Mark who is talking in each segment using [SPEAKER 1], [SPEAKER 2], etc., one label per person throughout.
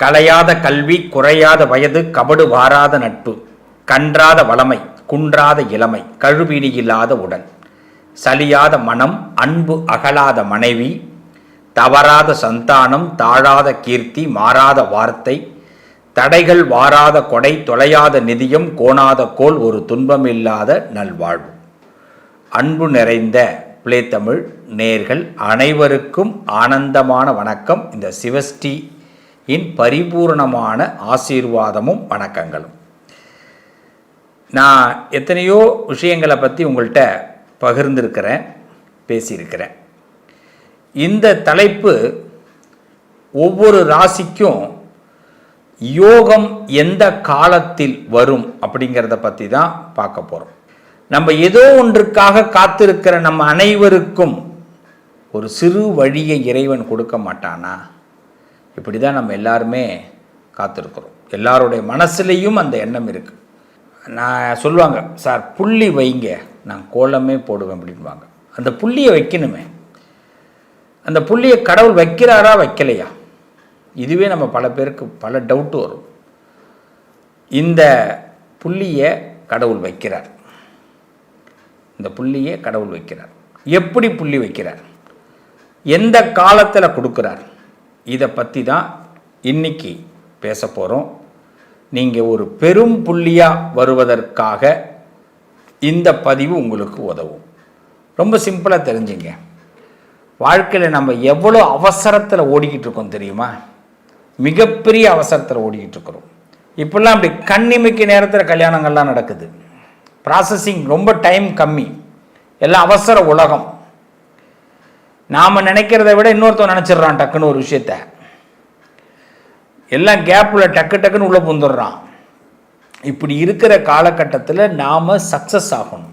[SPEAKER 1] கலையாத கல்வி குறையாத வயது கபடு வாராத நட்பு கன்றாத வளமை குன்றாத இளமை கழுவினி இல்லாத உடல் சலியாத மனம் அன்பு அகலாத மனைவி தவறாத சந்தானம் தாழாத கீர்த்தி மாறாத வார்த்தை தடைகள் வாராத கொடை தொலையாத நிதியம் கோணாத கோல் ஒரு துன்பமில்லாத நல்வாழ்வு. அன்பு நிறைந்த பிளே தமிழ் நேர்கள் அனைவருக்கும் ஆனந்தமான வணக்கம். இந்த சிவஸ்ரீ இன் பரிபூரணமான ஆசீர்வாதமும் வணக்கங்களும். நான் எத்தனையோ விஷயங்களை பற்றி உங்கள்கிட்ட பகிர்ந்திருக்கிறேன் பேசியிருக்கிறேன். இந்த தலைப்பு ஒவ்வொரு ராசிக்கும் யோகம் எந்த காலத்தில் வரும் அப்படிங்கிறத பற்றி தான் பார்க்க போகிறோம் நம்ம ஏதோ ஒன்றுக்காக காத்திருக்கிற நம்ம அனைவருக்கும் ஒரு சிறு வழியை இறைவன் கொடுக்க மாட்டானா? இப்படி தான் நம்ம எல்லாருமே காத்திருக்கிறோம். எல்லாருடைய மனசுலேயும் அந்த எண்ணம் இருக்குது நான் சொல்லுவாங்க சார் புள்ளி வைங்க நான் கோலமே போடுவேன் அப்படின்வாங்க அந்த புள்ளியை வைக்கணுமே. அந்த புள்ளியை கடவுள் வைக்கிறாரா வைக்கலையா? இதுவே நம்ம பல பேருக்கு பல டவுட்டு வரும். இந்த புள்ளியை கடவுள் வைக்கிறார். இந்த புள்ளியை கடவுள் வைக்கிறார். எப்படி புள்ளி வைக்கிறார்? எந்த காலத்தில் கொடுக்குறார்? இதை பற்றி தான் இன்னைக்கு பேச போகிறோம் நீங்கள் ஒரு பெரும் புள்ளியாக வருவதற்காக இந்த பதிவு உங்களுக்கு உதவும். ரொம்ப சிம்பிளாக தெரிஞ்சுங்க. வாழ்க்கையில் நம்ம எவ்வளோ அவசரத்தில் ஓடிக்கிட்டு இருக்கோம் தெரியுமா? மிகப்பெரிய அவசரத்தில் ஓடிக்கிட்டு இருக்கிறோம். இப்போல்லாம் அப்படி கண்ணிமைக்கு நேரத்தில் கல்யாணங்கள்லாம் நடக்குது. ப்ராசஸிங் ரொம்ப டைம் கம்மி. எல்லாம் அவசர உலகம். நாம் நினைக்கிறத விட இன்னொருத்தன் நினச்சிடுறான் டக்குன்னு ஒரு விஷயத்த. எல்லாம் கேப்பில் டக்கு டக்குன்னு உள்ளே புந்துடுறான். இப்படி இருக்கிற காலகட்டத்தில் நாம் சக்ஸஸ் ஆகணும்.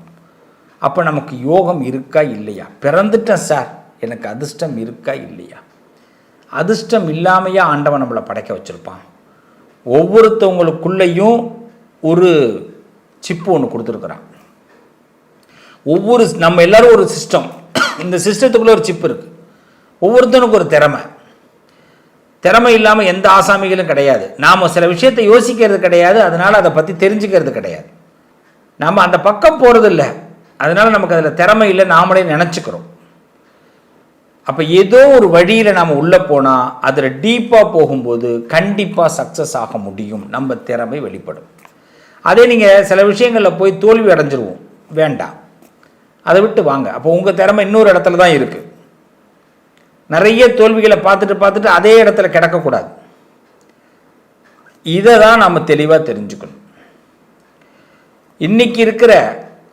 [SPEAKER 1] அப்போ நமக்கு யோகம் இருக்கா இல்லையா? பிறந்துட்டேன் சார். எனக்கு அதிர்ஷ்டம் இருக்கா இல்லையா? அதிர்ஷ்டம் இல்லாமையா ஆண்டவன் நம்மளை படைக்க வச்சுருப்பான். ஒவ்வொருத்தவங்களுக்குள்ளேயும் ஒரு சிப்பு ஒன்று கொடுத்துருக்குறான். ஒவ்வொரு நம்ம எல்லாரும் ஒரு சிஸ்டம் இந்த சிஸ்டத்துக்குள்ளே ஒரு சிப் இருக்குது ஒவ்வொருத்தனுக்கும் ஒரு திறமை. திறமை இல்லாமல் எந்த ஆசாமிகளும் கிடையாது. நாம் சில விஷயத்தை யோசிக்கிறது கிடையாது. அதனால் அதை பற்றி தெரிஞ்சுக்கிறது கிடையாது. நம்ம அந்த பக்கம் போகிறதில்ல அதனால் நமக்கு அதில் திறமை இல்லை நாமளே நினச்சிக்கிறோம். அப்போ ஏதோ ஒரு வழியில் நாம் உள்ளே போனால் அதில் டீப்பாக போகும்போது கண்டிப்பாக சக்ஸஸ் ஆக முடியும். நம்ம திறமை வெளிப்படும். அதே நீங்கள் சில விஷயங்களில் போய் தோல்வி அடைஞ்சிருவோம். வேண்டாம். அதை விட்டு வாங்க. அப்போ உங்கள் திறமை இன்னொரு இடத்துல தான் இருக்குது நிறைய தோல்விகளை பார்த்துட்டு பார்த்துட்டு அதே இடத்துல கிடக்கக்கூடாது. இதை தான் நாம் தெளிவாக தெரிஞ்சுக்கணும். இன்றைக்கி இருக்கிற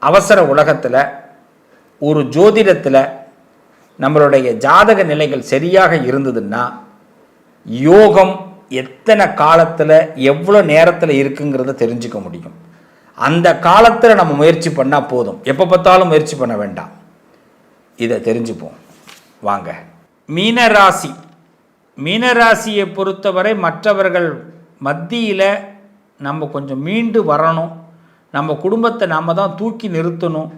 [SPEAKER 1] அவசர உலகத்தில் ஒரு ஜோதிடத்தில் நம்மளுடைய ஜாதக நிலைகள் சரியாக இருந்ததுன்னா யோகம் எத்தனை காலத்தில் எவ்வளோ நேரத்தில் இருக்குங்கிறத தெரிஞ்சுக்க முடியும். அந்த காலத்தில் நம்ம முயற்சி பண்ணால் போதும். எப்போ பார்த்தாலும் முயற்சி பண்ண வேண்டாம். இதை தெரிஞ்சுப்போம். வாங்க. மீனராசி. மீனராசியை பொறுத்தவரை மற்றவர்கள் மத்தியில் நம்ம கொஞ்சம் மீண்டு வரணும். நம்ம குடும்பத்தை நம்ம தான் தூக்கி நிறுத்தணும்.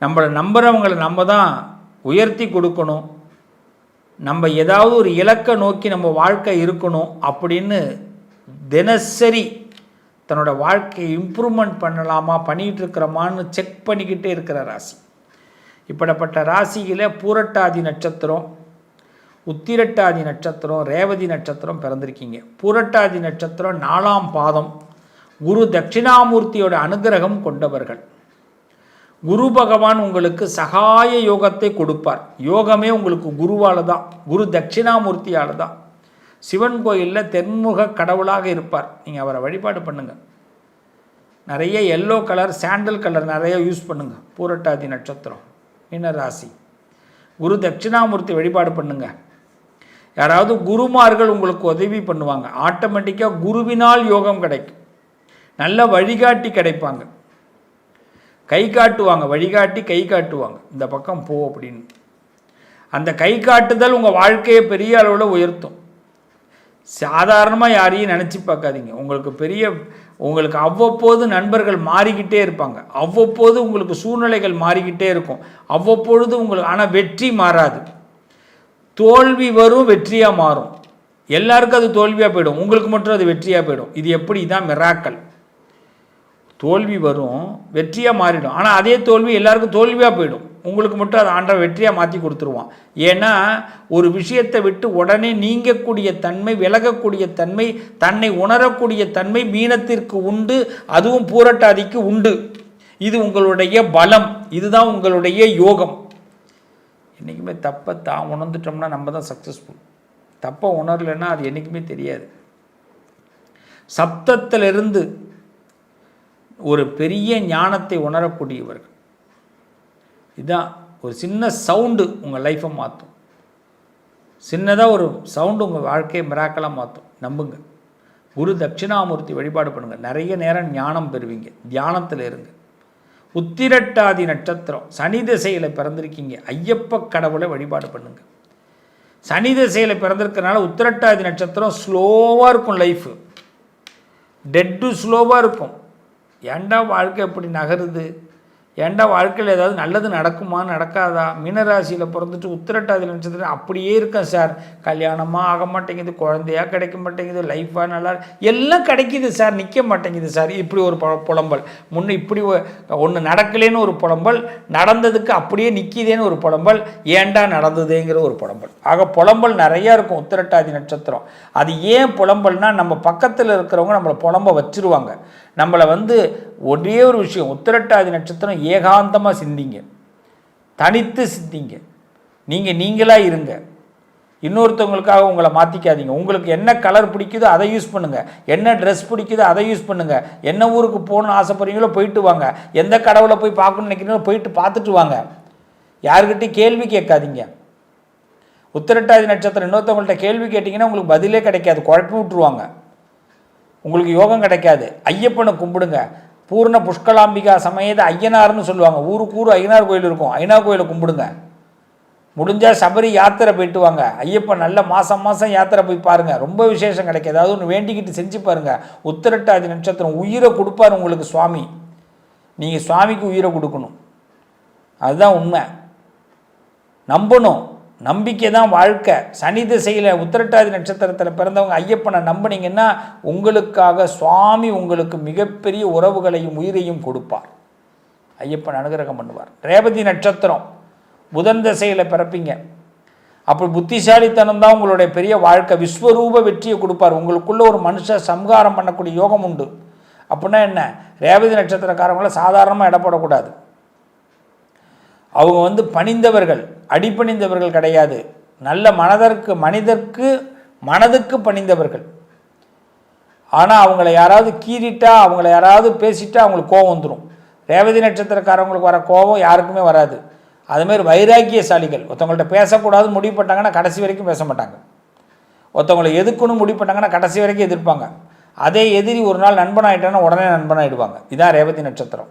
[SPEAKER 1] நம்மளை நம்புகிறவங்களை நம்ம தான் உயர்த்தி கொடுக்கணும். நம்ம ஏதாவது ஒரு இலக்கை நோக்கி நம்ம வாழ்க்கை இருக்கணும் அப்படின்னு தினசரி தன்னோட வாழ்க்கையை இம்ப்ரூவ்மெண்ட் பண்ணலாமா பண்ணிகிட்டு இருக்கிறோமான்னு செக் பண்ணிக்கிட்டே இருக்கிற ராசி. இப்படிப்பட்ட ராசியில் பூரட்டாதி நட்சத்திரம் உத்திரட்டாதி நட்சத்திரம் ரேவதி நட்சத்திரம் பிறந்திருக்கீங்க. பூரட்டாதி நட்சத்திரம் நாலாம் பாதம் குரு தட்சிணாமூர்த்தியோட அனுகிரகம் கொண்டவர்கள். குரு பகவான் உங்களுக்கு சகாய யோகத்தை கொடுப்பார். யோகமே உங்களுக்கு குருவால் தான் குரு தட்சிணாமூர்த்தியால் தான் சிவன் கோயிலில் தென்முக கடவுளாக இருப்பார். நீங்கள் அவரை வழிபாடு பண்ணுங்கள் நிறைய எல்லோ கலர் சாண்டல் கலர் நிறைய யூஸ் பண்ணுங்கள் பூரட்டாதி நட்சத்திரம் மீனராசி. குரு தட்சிணாமூர்த்தி வழிபாடு பண்ணுங்கள் யாராவது குருமார்கள் உங்களுக்கு உதவி பண்ணுவாங்க. ஆட்டோமேட்டிக்காக குருவினால் யோகம் கிடைக்கும். நல்ல வழிகாட்டி கிடைப்பாங்க. கை காட்டுவாங்க. வழிகாட்டி கை காட்டுவாங்க. இந்த பக்கம் போ அப்படின்னு. அந்த கை காட்டுதல் உங்கள் வாழ்க்கையை பெரிய அளவில் உயர்த்தும். சாதாரணமாக யாரையும் நினச்சி பார்க்காதீங்க. உங்களுக்கு பெரிய உங்களுக்கு அவ்வப்போது நண்பர்கள் மாறிக்கிட்டே இருப்பாங்க. அவ்வப்போது உங்களுக்கு சூழ்நிலைகள் மாறிக்கிட்டே இருக்கும். அவ்வப்பொழுது உங்களுக்கு ஆனால் வெற்றி மாறாது. தோல்வி வரும் வெற்றியாக மாறும். எல்லாருக்கும் அது தோல்வியாக போயிடும். உங்களுக்கு மட்டும் அது வெற்றியாக போயிடும். இது எப்படி? தான் மிராக்கல் தோல்வி வரும் வெற்றியாக மாறிடும். ஆனால் அதே தோல்வி எல்லாருக்கும் தோல்வியாக போயிடும். உங்களுக்கு மட்டும் அதை ஆண்டவன் வெற்றியாக மாற்றி கொடுத்துருவான். ஏன்னா ஒரு விஷயத்தை விட்டு உடனே நீங்கக்கூடிய தன்மை விலகக்கூடிய தன்மை தன்னை உணரக்கூடிய தன்மை மீனத்திற்கு உண்டு அதுவும் பூரட்டாதிக்கு உண்டு. இது உங்களுடைய பலம் இதுதான் உங்களுடைய யோகம். என்றைக்குமே தப்பை தான் உணர்ந்துட்டோம்னா நம்ம தான் சக்ஸஸ்ஃபுல் தப்பை உணரலைன்னா அது என்றைக்குமே தெரியாது. சப்தத்திலிருந்து ஒரு பெரிய ஞானத்தை உணரக்கூடியவர்கள். இதுதான் ஒரு சின்ன சவுண்டு உங்கள் லைஃப்பை மாற்றும் சின்னதாக ஒரு சவுண்டு உங்கள் வாழ்க்கையை மிராக்கலாக மாற்றும் நம்புங்க. குரு தட்சிணாமூர்த்தி வழிபாடு பண்ணுங்கள் நிறைய நேரம் ஞானம் பெறுவீங்க. தியானத்தில் இருங்க. உத்திரட்டாதி நட்சத்திரம். சனி திசையில் பிறந்திருக்கீங்க. ஐயப்ப கடவுளை வழிபாடு பண்ணுங்கள் சனி திசையில் பிறந்திருக்கிறனால உத்திரட்டாதி நட்சத்திரம் ஸ்லோவாக இருக்கும் லைஃபு டெட்டு ஸ்லோவாக இருக்கும். ஏன்டா வாழ்க்கை எப்படி நகருது? ஏன்டா வாழ்க்கையில் ஏதாவது நல்லது நடக்குமா நடக்காதா? மீனராசியில் பிறந்துட்டு உத்திரட்டாதி நட்சத்திரம் அப்படியே இருக்கேன் சார். கல்யாணமாக ஆக மாட்டேங்குது குழந்தையா கிடைக்க மாட்டேங்குது லைஃபாக நல்லா எல்லாம் கிடைக்கிது சார். நிற்க மாட்டேங்குது சார். இப்படி ஒரு புலம்பல். முன்னே இப்படி ஒன்று நடக்கலேன்னு ஒரு புலம்பல் நடந்ததுக்கு அப்படியே நிற்கிதேன்னு ஒரு புலம்பல் ஏன்டா நடந்ததேங்கிற ஒரு புலம்பல். ஆக புலம்பல் நிறையா இருக்கும் உத்திரட்டாதி நட்சத்திரம். அது ஏன் புலம்பல்னால் நம்ம பக்கத்தில் இருக்கிறவங்க நம்மளை புலம்ப வச்சிருவாங்க. நம்மளை வந்து ஒரே ஒரு விஷயம் உத்திரட்டாதி நட்சத்திரம் ஏகாந்தமாக சிந்திங்க. தனித்து சிந்திங்க. நீங்கள் நீங்களாக இருங்க. இன்னொருத்தவங்களுக்காக உங்களை மாற்றிக்காதீங்க உங்களுக்கு என்ன கலர் பிடிக்குதோ அதை யூஸ் பண்ணுங்கள் என்ன ட்ரெஸ் பிடிக்குதோ அதை யூஸ் பண்ணுங்கள் என்ன ஊருக்கு போகணும்னு ஆசைப்படுறீங்களோ போயிட்டு வாங்க. எந்த கடவுளை போய் பார்க்கணும்னு நினைக்கிறீங்களோ போயிட்டு பார்த்துட்டு வாங்க. யாருக்கிட்டையும் கேள்வி கேட்காதீங்க. உத்திரட்டாதி நட்சத்திரம் இன்னொருத்தவங்கள்ட்ட கேள்வி கேட்டிங்கன்னா உங்களுக்கு பதிலே கிடைக்காது. குழப்பி விட்டுருவாங்க. உங்களுக்கு யோகம் கிடைக்காது. ஐயப்பனை கும்பிடுங்க. பூர்ண புஷ்கலாம்பிகா சமேத ஐயனார்னு சொல்லுவாங்க. ஊருக்கு ஊர் ஐயனார் கோயில் இருக்கும். ஐயனார் கோயிலை கும்பிடுங்க. முடிஞ்சால் சபரி யாத்திரை போயிட்டு வாங்க. ஐயப்பன் நல்ல மாதம் மாதம் யாத்திரை போய் பாருங்கள் ரொம்ப விசேஷம் கிடைக்கும். ஏதாவது ஒன்று வேண்டிக்கிட்டு செஞ்சு பாருங்கள் உத்திரட்டாதி நட்சத்திரம் உயிரை கொடுப்பார் உங்களுக்கு சுவாமி. நீங்கள் சுவாமிக்கு உயிரை கொடுக்கணும். அதுதான் உண்மை. நம்பணும். நம்பிக்கை தான் வாழ்க்கை. சனி திசையில் உத்திரட்டாதி நட்சத்திரத்தில் பிறந்தவங்க ஐயப்பனை நம்பினீங்கன்னா உங்களுக்காக சுவாமி உங்களுக்கு மிகப்பெரிய உறவுகளையும் உயிரையும் கொடுப்பார். ஐயப்பன் அனுகிரகம் பண்ணுவார். ரேவதி நட்சத்திரம் புதன் திசையில் பிறப்பீங்க. அப்படி புத்திசாலித்தனம் தான் உங்களுடைய பெரிய வாழ்க்கை. விஸ்வரூப வெற்றியை கொடுப்பார். உங்களுக்குள்ள ஒரு மனுஷன் சம்ஹாரம் பண்ணக்கூடிய யோகம் உண்டு. அப்படின்னா என்ன? ரேவதி நட்சத்திரக்காரங்கள சாதாரணமாக இடப்படக்கூடாது அவங்க வந்து பணிந்தவர்கள் அடிபணிந்தவர்கள் கிடையாது. நல்ல மனதற்கு மனிதர்க்கு மனதுக்கு பணிந்தவர்கள். ஆனால் அவங்கள யாராவது கீறிட்டா அவங்கள யாராவது பேசிட்டா அவங்களுக்கு கோபம் வந்துடும் ரேவதி நட்சத்திரக்காரவங்களுக்கு வர கோபம் யாருக்குமே வராது. அதுமாரி வைராக்கியசாலிகள். ஒருத்தவங்கள்ட்ட பேசக்கூடாது முடிவு பண்ணிட்டாங்கன்னா கடைசி வரைக்கும் பேச மாட்டாங்க. ஒருத்தவங்களை எதுக்குன்னு முடிவு பண்ணாங்கன்னா கடைசி வரைக்கும் எதிர்ப்பாங்க. அதே எதிரி ஒரு நாள் நண்பனாயிட்டான்னா உடனே நண்பனாகிடுவாங்க இதான் ரேவதி நட்சத்திரம்.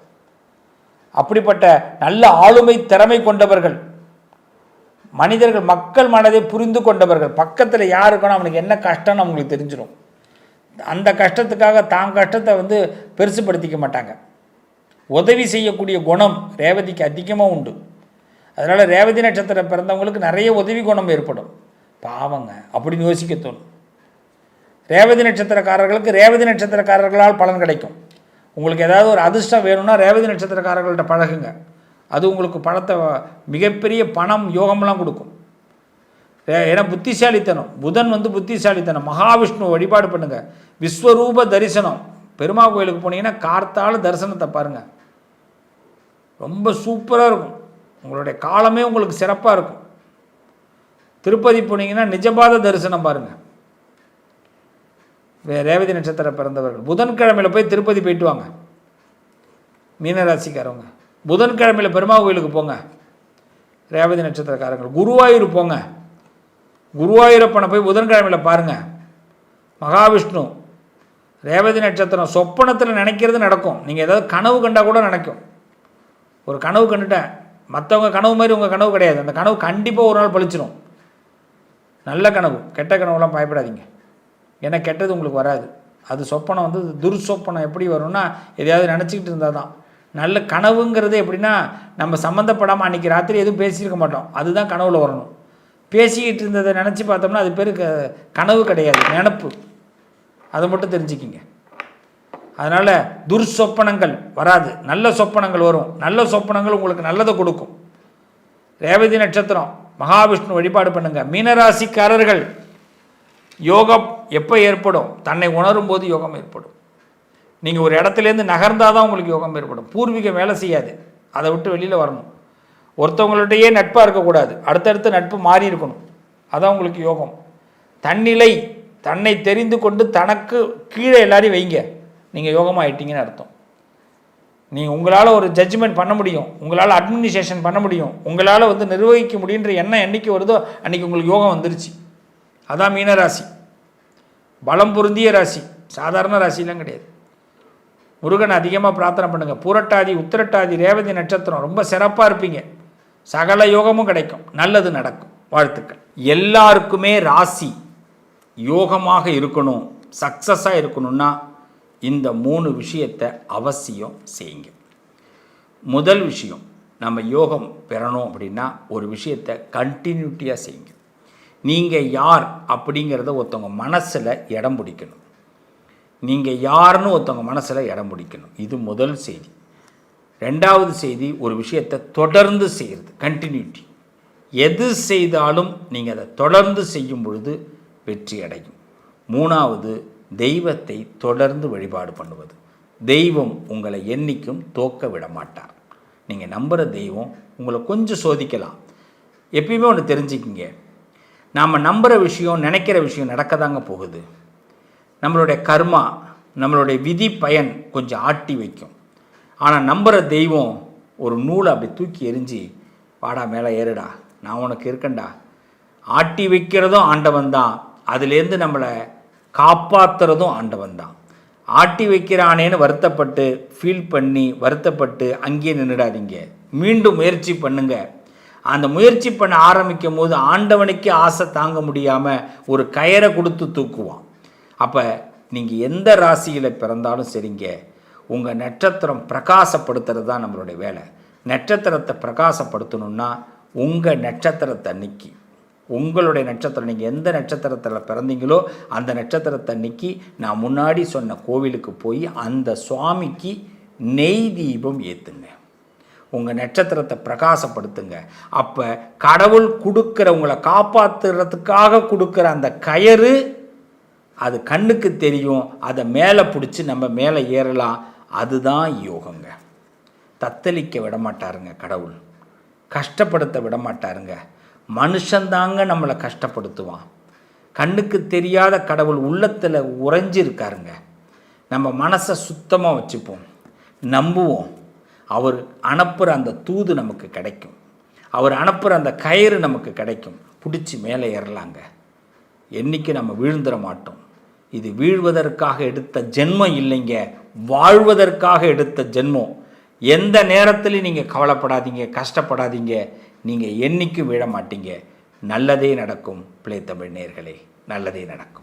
[SPEAKER 1] அப்படிப்பட்ட நல்ல ஆளுமை திறமை கொண்டவர்கள். மனிதர்கள் மக்கள் மனதை புரிந்து கொண்டவர்கள். பக்கத்தில் யார் இருக்கணும் அவனுக்கு என்ன கஷ்டம்னு அவங்களுக்கு தெரிஞ்சிடும் அந்த கஷ்டத்துக்காக தான் கஷ்டத்தை வந்து பெருசுப்படுத்திக்க மாட்டாங்க. உதவி செய்யக்கூடிய குணம் ரேவதிக்கு அதிகமாக உண்டு. அதனால் ரேவதி நட்சத்திரம் பிறந்தவங்களுக்கு நிறைய உதவி குணம் ஏற்படும். பாவங்க அப்படின்னு யோசிக்க தோணும். ரேவதி நட்சத்திரக்காரர்களுக்கு ரேவதி நட்சத்திரக்காரர்களால் பலன் கிடைக்கும். உங்களுக்கு ஏதாவது ஒரு அதிர்ஷ்டம் வேணும்னா ரேவதி நட்சத்திரக்காரர்கள்ட்ட பழகுங்க. அது உங்களுக்கு பணத்தை மிகப்பெரிய பணம் யோகம்லாம் கொடுக்கும். ஏன்னா புத்திசாலித்தனம். புதன் வந்து புத்திசாலித்தனம். மகாவிஷ்ணு வழிபாடு பண்ணுங்க. விஸ்வரூப தரிசனம். பெருமா கோயிலுக்கு போனீங்கன்னா கார்த்தால தரிசனத்தை பாருங்க. ரொம்ப சூப்பராக இருக்கும். உங்களுடைய காலமே உங்களுக்கு சிறப்பாக இருக்கும். திருப்பதி போனீங்கன்னா நிஜபாத தரிசனம் பாருங்கள் ரேவதி நட்சத்திரம் பிறந்தவர்கள். புதன்கிழமையில் போய் திருப்பதி போயிட்டு வாங்க. மீனராசிக்காரவங்க. புதன்கிழமையில் பெருமா கோயிலுக்கு போங்க. ரேவதி நட்சத்திரக்காரங்க. குருவாயூர் போங்க. குருவாயூரப்பனை போய் புதன்கிழமையில் பாருங்கள் மகாவிஷ்ணு. ரேவதி நட்சத்திரம் சொப்பனத்தில் நினைக்கிறது நடக்கும். நீங்கள் ஏதாவது கனவு கண்டால் கூட நினைக்கும். ஒரு கனவு கண்டுட்டேன். மற்றவங்க கனவு மாதிரி உங்கள் கனவு கிடையாது. அந்த கனவு கண்டிப்பாக ஒரு நாள் பழிச்சிடும் நல்ல கனவு. கெட்ட கனவுலாம் பயப்படாதீங்க. ஏன்னா கெட்டது உங்களுக்கு வராது. அது சொப்பனம் வந்து துர்சொப்பனம் எப்படி வரும்னா எதையாவது நினச்சிக்கிட்டு இருந்தால் தான். நல்ல கனவுங்கிறது எப்படின்னா நம்ம சம்மந்தப்படாமல் அன்றைக்கி ராத்திரி எதுவும் பேசியிருக்க மாட்டோம். அதுதான் கனவில் வரணும். பேசிக்கிட்டு இருந்ததை நினச்சி பார்த்தோம்னா அது பேர் க கனவு கிடையாது நினப்பு. அதை மட்டும் தெரிஞ்சுக்கிங்க. அதனால் துர்சொப்பனங்கள் வராது. நல்ல சொப்பனங்கள் வரும். நல்ல சொப்பனங்கள் உங்களுக்கு நல்லதை கொடுக்கும். ரேவதி நட்சத்திரம் மகாவிஷ்ணு வழிபாடு பண்ணுங்கள் மீனராசிக்காரர்கள் யோகம் எப்போ ஏற்படும்? தன்னை உணரும் போது யோகம் ஏற்படும். நீங்கள் ஒரு இடத்துலேருந்து நகர்ந்தால் தான் உங்களுக்கு யோகம் ஏற்படும். பூர்வீகம் வேலை செய்யாது. அதை விட்டு வெளியில் வரணும். ஒருத்தவங்கள்ட்டையே நட்பாக இருக்கக்கூடாது. அடுத்தடுத்த நட்பு மாறி இருக்கணும். அதான் உங்களுக்கு யோகம். தன்னிலை தன்னை தெரிந்து கொண்டு தனக்கு கீழே எல்லாரையும் வைங்க. நீங்கள் யோகமாக ஆயிட்டீங்கன்னு அர்த்தம். நீங்கள் உங்களால் ஒரு ஜட்ஜ்மெண்ட் பண்ண முடியும். உங்களால் அட்மினிஸ்ட்ரேஷன் பண்ண முடியும். உங்களால் வந்து நிர்வகிக்க முடியுன்ற எண்ணம் என்றைக்கு வருதோ அன்றைக்கி உங்களுக்கு யோகம் வந்துருச்சு. அதான் மீனராசி. பலம் பொருந்திய ராசி. சாதாரண ராசிலாம் கிடையாது. முருகன் அதிகமாக பிரார்த்தனை பண்ணுங்கள் பூரட்டாதி உத்திரட்டாதி ரேவதி நட்சத்திரம் ரொம்ப சிறப்பாக இருப்பீங்க. சகல யோகமும் கிடைக்கும். நல்லது நடக்கும். வாழ்த்துக்கள். எல்லாருக்குமே ராசி யோகமாக இருக்கணும். சக்ஸஸாக இருக்கணும்னா இந்த மூணு விஷயத்தை அவசியம் செய்யுங்க. முதல் விஷயம் நம்ம யோகம் பெறணும் அப்படின்னா ஒரு விஷயத்தை கண்டினியூட்டியாக செய்யுங்க. நீங்கள் யார் அப்படிங்கிறத ஒருத்தவங்க மனசில் இடம் பிடிக்கணும். நீங்கள் யாருன்னு ஒருத்தவங்க மனசில் இடம் பிடிக்கணும். இது முதல் செய்தி. ரெண்டாவது செய்தி ஒரு விஷயத்தை தொடர்ந்து செய்கிறது கண்டினியூட்டி எது செய்தாலும் நீங்கள் அதை தொடர்ந்து செய்யும் பொழுது வெற்றி அடையும். மூணாவது தெய்வத்தை தொடர்ந்து வழிபாடு பண்ணுவது. தெய்வம் உங்களை என்றைக்கும் தோக்க விட மாட்டார். நீங்கள் நம்புகிற தெய்வம் உங்களை கொஞ்சம் சோதிக்கலாம். எப்பயுமே ஒன்று தெரிஞ்சுக்கிங்க. நாம் நம்புகிற விஷயம் நினைக்கிற விஷயம் நடக்க தாங்க போகுது. நம்மளுடைய கர்மா நம்மளுடைய விதி பயன் கொஞ்சம் ஆட்டி வைக்கும். ஆனால் நம்புகிற தெய்வம் ஒரு நூலை அப்படி தூக்கி எரிஞ்சு வாடா மேலே ஏறுடா நான் உனக்கு இருக்கேன்டா. ஆட்டி வைக்கிறதும் ஆண்டவன் தான். அதுலேருந்து நம்மளை காப்பாற்றுறதும் ஆண்டவன் தான். ஆட்டி வைக்கிறானேன்னு வருத்தப்பட்டு ஃபீல் பண்ணி வருத்தப்பட்டு அங்கேயே நின்றுடாதீங்க மீண்டும் முயற்சி பண்ணுங்கள் அந்த முயற்சி பண்ண ஆரம்பிக்கும் போது ஆண்டவனுக்கே ஆசை தாங்க முடியாமல் ஒரு கயரை கொடுத்து தூக்குவான். அப்போ நீங்கள் எந்த ராசியில் பிறந்தாலும் சரிங்க. உங்கள் நட்சத்திரம் பிரகாசப்படுத்துறது தான் நம்மளுடைய வேலை. நட்சத்திரத்தை பிரகாசப்படுத்தணும்னா உங்கள் நட்சத்திரத்தை அன்னைக்கு உங்களுடைய நட்சத்திரம் நீங்கள் எந்த நட்சத்திரத்தில் பிறந்தீங்களோ அந்த நட்சத்திரத்தை அன்னைக்கு நான் முன்னாடி சொன்ன கோவிலுக்கு போய் அந்த சுவாமிக்கு நெய் தீபம் ஏற்றுங்க உங்கள் நட்சத்திரத்தை பிரகாசப்படுத்துங்க. அப்போ கடவுள் கொடுக்குற உங்களை காப்பாற்றுறதுக்காக கொடுக்குற அந்த கயறு அது கண்ணுக்கு தெரியும் அதை மேலே பிடிச்சி நம்ம மேலே ஏறலாம். அதுதான் யோகங்க. தத்தளிக்க விட மாட்டாருங்க கடவுள். கஷ்டப்படுத்த விட மாட்டாருங்க மனுஷந்தாங்க நம்மளை கஷ்டப்படுத்துவான். கண்ணுக்கு தெரியாத கடவுள் உள்ளத்தில் உறைஞ்சிருக்காருங்க. நம்ம மனசை சுத்தமாக வச்சுப்போம். நம்புவோம். அவர் அனுப்புகிற அந்த தூது நமக்கு கிடைக்கும். அவர் அனுப்புகிற அந்த கயிறு நமக்கு கிடைக்கும். பிடிச்சி மேலே ஏறலாங்க. என்றைக்கு நம்ம வீழ்ந்துட மாட்டோம். இது வீழ்வதற்காக எடுத்த ஜென்மம் இல்லைங்க. வாழ்வதற்காக எடுத்த ஜென்மம். எந்த நேரத்துலையும் நீங்கள் கவலைப்படாதீங்க கஷ்டப்படாதீங்க. நீங்கள் என்னைக்கும் விழ மாட்டீங்க. நல்லதே நடக்கும் பிள்ளை தமிழ் நேர்களே. நல்லதே நடக்கும்.